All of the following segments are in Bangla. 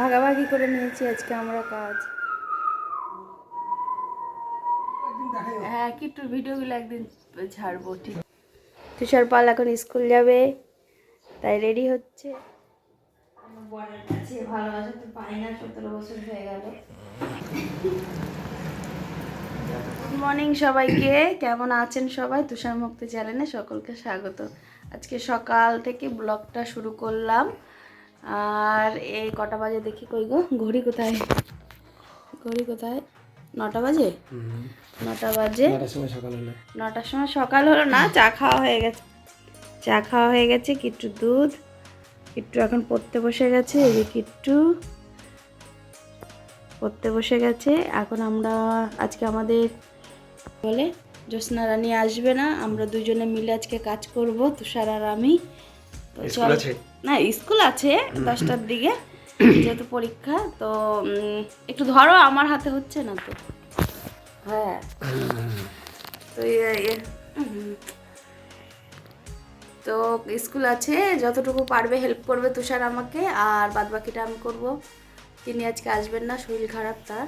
ভাগাভাগি করে নিয়েছি আজকে আমরা কাজ। হ্যাঁ কিট্টুর ভিডিওগুলো একদিন ছাড়বো ঠিক। তুষার পাল এখন স্কুল যাবে তাই রেডি হচ্ছে। বরের কাছে ভালোবাসা তো পাই না সতেরো বছর হয়ে গেল। গুড মর্নিং সবাইকে কেমন আছেন সবাই? তুষার মুক্তি চ্যানেলে সকলকে স্বাগত। আজকে সকাল থেকে ব্লগটা শুরু করলাম। আর এই কটা বাজে দেখি কই গো? ঘড়ি কোথায়? ঘড়ি কোথায়? নটা বাজে? নটা বাজে। নটার সময় সকাল হলো। না চা খাওয়া হয়ে গেছে। চা খাওয়া হয়ে গেছে কিট্টু দুধ। কিট্টু এখন পড়তে বসে গেছে এই যে কিট্টু পড়তে বসে গেছে। এখন আমরা আজকে আমাদের বলে জ্যোৎস্না রানী আসবে না আমরা দুজনে মিলে আজকে কাজ করব তুষার আর আমি। চল-? না, স্কুল আছে দশটার দিকে, যেহেতু পরীক্ষা, তো একটু ধরো, আমার হাতে হচ্ছে না তো। হ্যাঁ। তো তো স্কুল আছে, যতটুকু পারবে হেল্প করবে তুষার আমাকে, আর বাদ বাকিটা আমি করব। তিনি আজকে আসবেন না, শরীর খারাপ তার,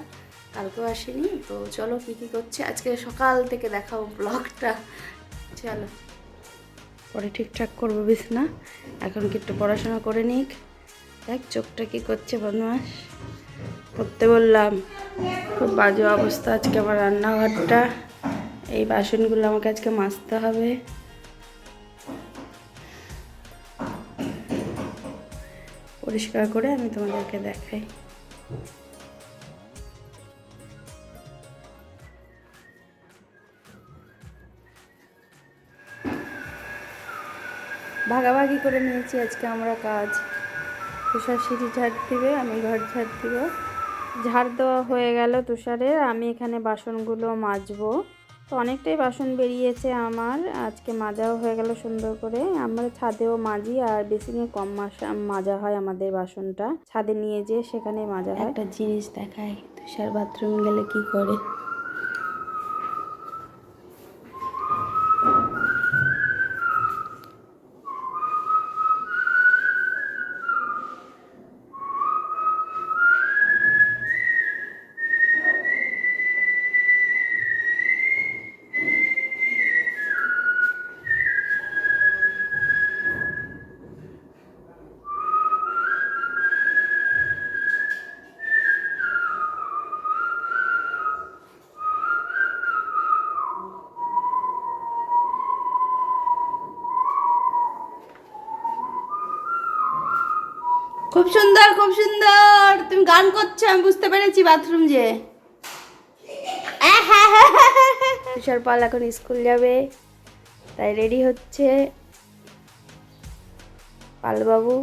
কালকেও আসেনি, তো চলো কী কী করছে, আজকে সকাল থেকে দেখাবো ব্লগটা চলো। পরে ঠিকঠাক করব, বিছনা। এখন কি একটু পড়াশোনা করে নিক। দেখ, চোখটা কি করছে বদমাস করতে বললাম, খুব বাজে অবস্থা আজকে আমার রান্নাঘরটা। এই বাসনগুলো আমাকে আজকে মাজতে হবে। পরিষ্কার করে আমি তোমাদেরকে দেখাই। ভাগাভাগি করে নিয়েছি, আজকে আমরা কাজ। তুষার সিঁড়ি ঝাড় দিবে, আমি ঘর ঝাড় দিব। ঝাড় দেওয়া হয়ে গেল তুষারের, আমি এখানে বাসনগুলো মাজবো। তো অনেকটাই বাসন বেরিয়েছে আমার, আজকে মাজাও হয়ে গেল সুন্দর করে। আমরা ছাদেও মাজি, আর বেসিনে কম মাজা হয় আমাদের বাসনটা। ছাদে নিয়ে যেয়ে সেখানে মাজা হয়। একটা জিনিস দেখায় তুষার বাথরুম গেলে কি করে? খুব সুন্দর খুব সুন্দর। তুমি গান করছ আমি বুঝতে পেরেছি বাথরুম যে। তুষার পাল এখন স্কুল যাবে তাই রেডি হচ্ছে। পালবাবু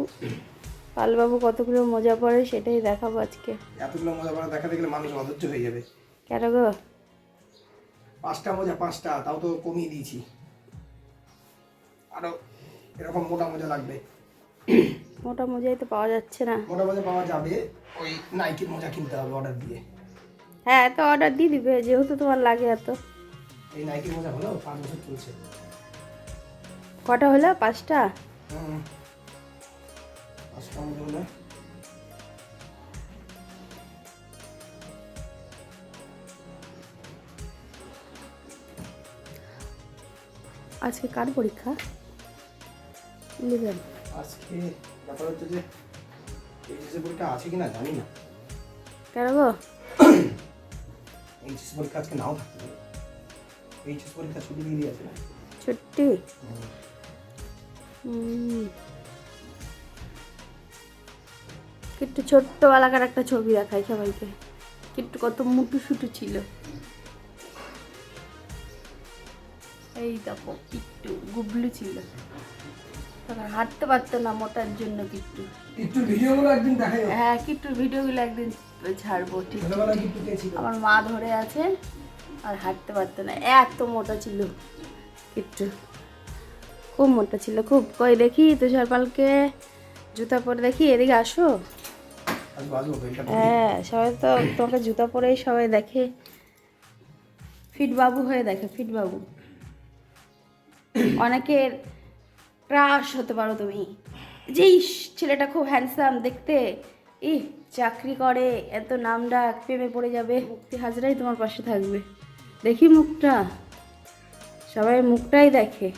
পালবাবু কতগুলো মজা পড়ে সেটাই দেখাবো আজকে। এতগুলো মজা করা দেখা দেখলে মানুষ অধৈর্য হয়ে যাবে। কেন গো? পাঁচটা মজা পাঁচটা তাও তো কমিয়ে দিয়েছি। আরও এরকম মোটা মজা লাগবে। মোটা মোজাই তো পাওয়া যাচ্ছে না। মোটা মজা পাওয়া যাবে। ওই নাইকির মজা কিনতে হবে অর্ডার দিয়ে। হ্যাঁ তো অর্ডার দিয়ে দিবে যেহেতু তোমার লাগে এত। এই নাইকির মজা হলো পাঁচ বছর চলছে। কটা হলো? পাঁচটা। পাঁচটা হলো। আজকে কার পরীক্ষা? আজকে ব্যাপার হচ্ছে যে এইচএসএ পরীক্ষা আছে কিনা জানি না। কেন গো? এইচএস পরীক্ষা আজকে নাও থাকতে পারে। এইচএস পরীক্ষা ছুটি দিয়ে দিয়েছে না? ছুটি? ছোট্টবেলাকার একটা ছবি দেখাই সবাইকে। কিট্টু কত মুটু সুটু ছিল। এই দেখো একটু গুবলু ছিল। তখন হাঁটতে পারতো না মোটার জন্য কিট্টু। একটু ভিডিওগুলো একদিন দেখাই হ্যাঁ কিট্টুর ভিডিওগুলো একদিন ছাড়বো ঠিক। আমার মা ধরে আছে আর হাঁটতে পারতো না। এত মোটা ছিল কিট্টু। খুব মোটা ছিল খুব। কই দেখি তুষার পালকে জুতা পরে দেখি এদিকে আসো। হ্যাঁ সবাই তো তোমাকে জুতা পরেই সবাই দেখে। ফিট বাবু হয়ে দেখে ফিট বাবু অনেকের ক্রাশ হতে পারো তুমি। যে ছেলেটা খুব হ্যান্ডসাম দেখতে ই চাকরি করে, এত নাম ডাক, প্রেমে পড়ে যাবে। মুক্তি হাজরাই তোমার পাশে থাকবে। দেখি মুখটা। সবাই মুখটাই দেখে।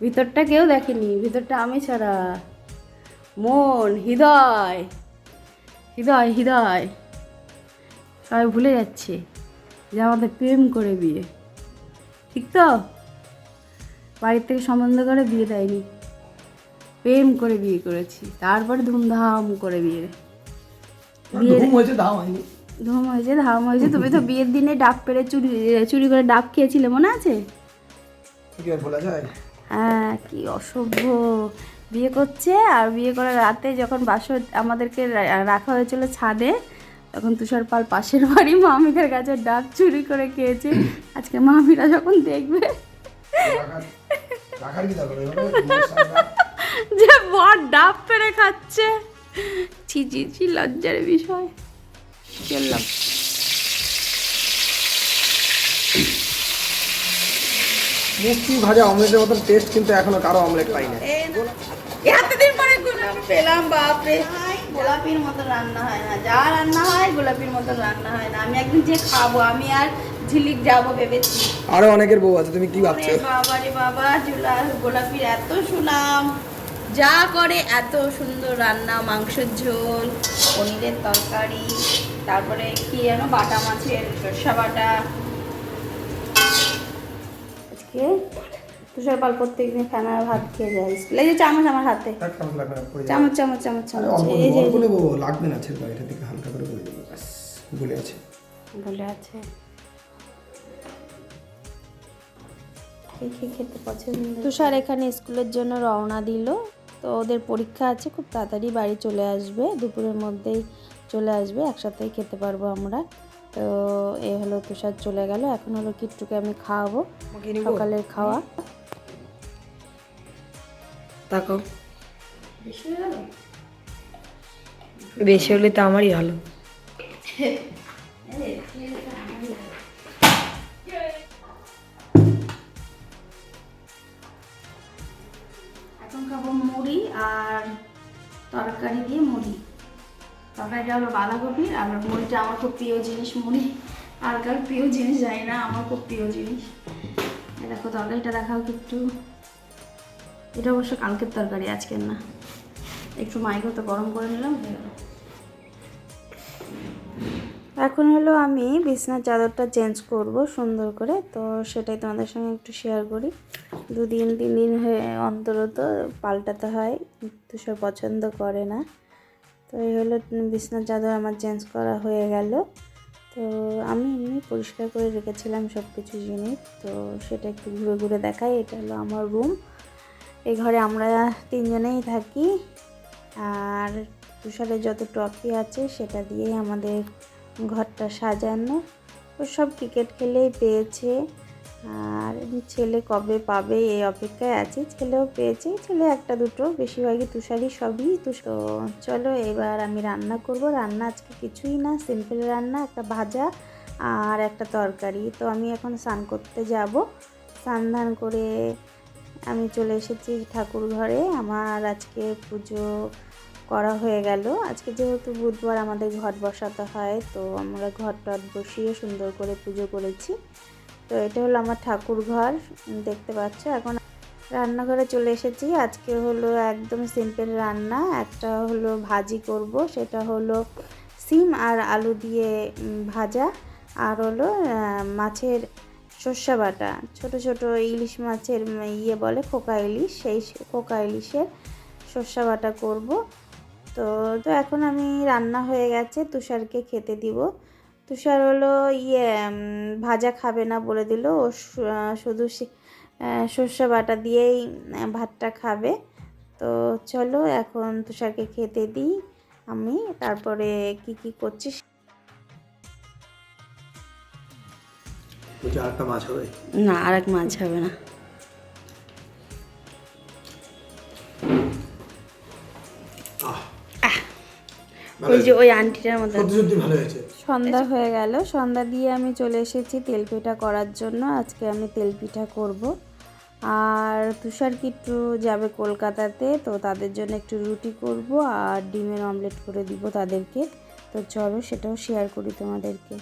ভিতরটা কেউ দেখেনি। ভিতরটা আমি ছাড়া। মন, হৃদয়। হৃদয় হৃদয়। সবাই ভুলে যাচ্ছে যে আমাদের প্রেম করে বিয়ে। ঠিক তো? বাড়ির থেকে সম্বন্ধ করে বিয়ে দেয়নি। প্রেম করে বিয়ে করেছি। তারপরে ধুমধাম করে বিয়ে। হয়নি? ধুম হয়েছে ধাম হয়েছে। তুমি তো বিয়ের দিনে ডাব পেরে চুরি চুরি করে ডাব খেয়েছিলে মনে আছে? হ্যাঁ কি অসভ্য। বিয়ে করছে আর বিয়ে করার রাতে যখন বাসর আমাদেরকে রাখা হয়েছিল ছাদে তখন তুষার পাল পাশের বাড়ি মামিদের কাছে ডাব চুরি করে খেয়েছে। আজকে মামিরা যখন দেখবে যে বর ডাব পেরে খাচ্ছে। ছি ছি ছি লজ্জার বিষয়। চললাম মুক্তি ভাজা অমলেটের মতন টেস্ট কিন্তু এখনও কারও অমলেট পাই না। এতদিন পরে গোলাপ পেলাম বাপরে। গোলাপির মতো রান্না হয় না। যা রান্না হয় গোলাপির মতো রান্না হয় না। আমি একদিন যে খাব আমি আর ঝিলিক যাব ভেবেছি। আরও অনেকের বউ আছে তুমি কি ভাবছ? বাবা রে বাবা জুলা গোলাপির এত সুনাম। যা করে এত সুন্দর রান্না মাংসের ঝোল পনিরের তরকারি তারপরে কি যেন বাটা মাছের সর্ষা বাটা। আজকে তুষার পাল প্রত্যেকদিন খানা ভাত খেয়ে যায় স্কুলে। এই যে চামচ আমার হাতে। চামচ। চামচ চামচ চামচ। এই যে লাগবে না এটা থেকে হালকা করে করে দেবো ভুলে আছে। বলে আছে। কে কে খেতে পছন্দ তুষার এখানে স্কুলের জন্য রওনা দিল তো ওদের পরীক্ষা আছে খুব তাড়াতাড়ি বাড়ি চলে আসবে দুপুরের মধ্যেই চলে আসবে একসাথেই খেতে পারব আমরা তো এ হলো তুষার চলে গেল এখন হলো কিট্টুকে আমি খাওয়াবো সকালের খাওয়া তাকাও বেশি বেশি হলে তো আমারই ভালো এখন খাব মুড়ি আর তরকারি দিয়ে মুড়ি। তরকারিটা হলো বাঁধাকপি, আর মুড়িটা আমার খুব প্রিয় জিনিস। মুড়ি আর কার প্রিয় জিনিস, জানি না, আমার খুব প্রিয় জিনিস। দেখো, তরকারিটা দেখাও একটু। এটা অবশ্য কালকের তরকারি, আজকের না। একটু মাইকে তো গরম করে নিলাম এখন হলো আমি বিছনার চাদরটা চেঞ্জ করব সুন্দর করে। তো সেটাই তোমাদের সঙ্গে একটু শেয়ার করি। দুদিন, তিন দিন হয়ে অন্তরত পাল্টাতে হয় তুষার পছন্দ করে না। তো এই হলো বিছনার চাদর আমার চেঞ্জ করা হয়ে গেল। তো আমি এমনি পরিষ্কার করে রেখেছিলাম সব কিছু জিনিস। তো সেটা একটু ঘুরে ঘুরে দেখাই। এটা হলো আমার রুম এই ঘরে আমরা তিনজনেই থাকি। আর তুষারের যত ট্রফি আছে, সেটা দিয়েই আমাদের ঘরটা সাজানো। ও সব ক্রিকেট খেলেই পেয়েছে। আর ছেলে কবে পাবে এই অপেক্ষায় আছে। ছেলেও পেয়েছে। ছেলে একটা দুটো বেশিরভাগই তুষারি সবই তুষ চলো এবার আমি রান্না করব। রান্না আজকে কিছুই না সিম্পল রান্না, একটা ভাজা আর একটা তরকারি। তো আমি এখন স্নান করতে যাব। স্নান ধান করে আমি চলে এসেছি ঠাকুর ঘরে। আমার আজকে পুজো করা হয়ে গেল। আজকে যেহেতু বুধবার আমাদের ঘট বসাতে হয়, তো আমরা ঘট টট বসিয়ে সুন্দর করে পুজো করেছি। তো এটা হলো আমার ঠাকুর ঘর, দেখতে পাচ্ছ? এখন রান্নাঘরে চলে এসেছি। আজকে হলো একদম সিম্পল রান্না। একটা হলো ভাজি করব, সেটা হলো সিম আর আলু দিয়ে ভাজা। আর হলো মাছের সর্ষে বাটা। ছোট ছোট ইলিশ মাছের ইয়ে বলে, খোকা ইলিশ। সেই খোকা ইলিশের সর্ষে বাটা করব। তো তো এখন আমি রান্না হয়ে গেছে তুষারকে খেতে দিব। তুষার হলো ইয়ে ভাজা খাবে না বলে দিল। ও শুধু সর্ষে বাটা দিয়েই ভাতটা খাবে। তো চলো এখন তুষারকে খেতে দিই আমি। তারপরে কি কি করছিস? না আর এক মাছ হবে না। ওই যে ওই আন্টিটার ভালো হয়েছে। সন্ধ্যা হয়ে গেল। সন্ধ্যা দিয়ে আমি চলে এসেছি তেল পিঠা করার জন্য। আজকে আমি তেল পিঠা করব। আর তুষার কিট্টু যাবে কলকাতাতে তো তাদের জন্য একটু রুটি করব আর ডিমের অমলেট করে দিব তাদেরকে। তো চলো সেটাও শেয়ার করি তোমাদেরকে।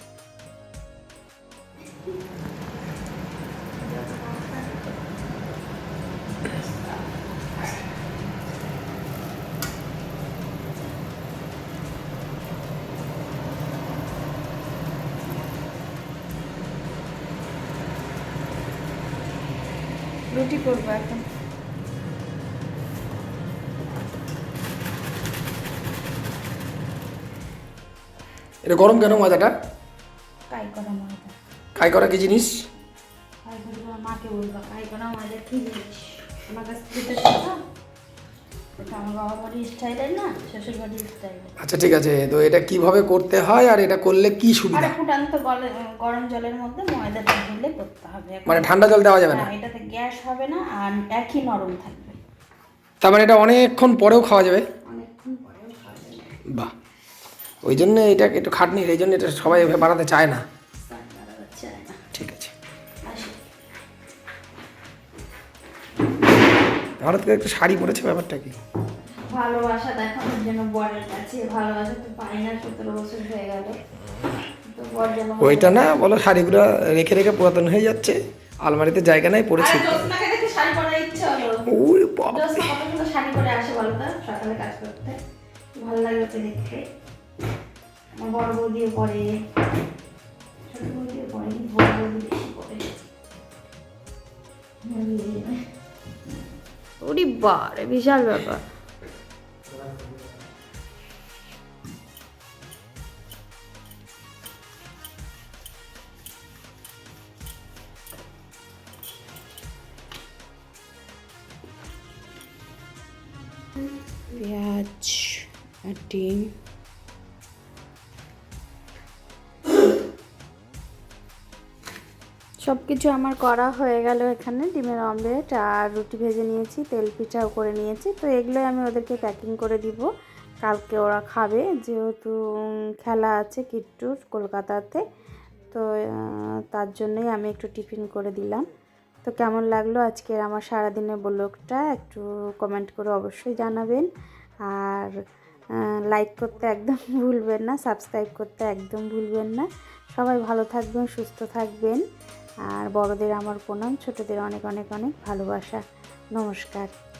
রুটি করব এখন। এটা গরম কেন ময়দাটা? কাই করা ময়দা? কাই করা কি জিনিস? কাই করে মাকে বলবা কাই করা ময়দা কি জিনিস? আমার কাছ আমার বাবা বাড়ির স্টাইলের না শ্বশুর বাড়ির স্টাইলের। আচ্ছা ঠিক আছে তো এটা কীভাবে করতে হয় আর এটা করলে কি আর সুবিধা ফুটান্ত গলে- গরম জলের মধ্যে ময়দাটা ঢেলে করতে হবে। মানে ঠান্ডা জল দেওয়া যাবে না? এটাতে গ্যাস হবে না আর একই নরম থাকবে। তার মানে এটা অনেকক্ষণ পরেও খাওয়া যাবে? অনেকক্ষণ পরেও খাওয়া যাবে। বাহ। ওই জন্য এটা একটু খাটনির এই জন্য এটা সবাই বানাতে চায় না। ঠিক আছে। হঠাৎ করে একটা শাড়ি পরেছে ব্যাপারটা কি? ভালোবাসা দেখানোর জন্য বরের কাছে ভালোবাসা তো পাই না সতেরো বছর হয়ে গেল। ওইটা না বলো শাড়িগুলো রেখে রেখে পুরাতন হয়ে যাচ্ছে আলমারিতে জায়গা নাই পড়েছি। আর জ্যোৎস্নাকে দেখে শাড়ি পরার ইচ্ছে হলো। ওরে বাপ জ্যোৎস্না কত সুন্দর শাড়ি পরে আসে বলো তো সকালে কাজ করতে। ভালো লাগে ওকে দেখতে। আমার বড় বৌদিও পরে ছোট বৌদিও পরে বড় বৌদি পরে। ওরে বারে বিশাল ব্যাপার। পেঁয়াজ আর ডিম। সব কিছু আমার করা হয়ে গেল এখানে ডিমের অমলেট আর রুটি ভেজে নিয়েছি, তেল পিঠাও করে নিয়েছি। তো এগুলোই আমি ওদেরকে প্যাকিং করে দিব। কালকে ওরা খাবে, যেহেতু খেলা আছে কিট্টুর কলকাতাতে। তো তার জন্যই আমি একটু টিফিন করে দিলাম। তো কেমন লাগল আজকের আমার সারাদিনের ব্লগটা একটু কমেন্ট করে অবশ্যই জানাবেন। আর লাইক করতে একদম ভুলবেন না সাবস্ক্রাইব করতে একদম ভুলবেন না। সবাই ভালো থাকবেন, সুস্থ থাকবেন। আর বড়দের আমার প্রণাম, ছোটদের অনেক অনেক অনেক ভালোবাসা। নমস্কার।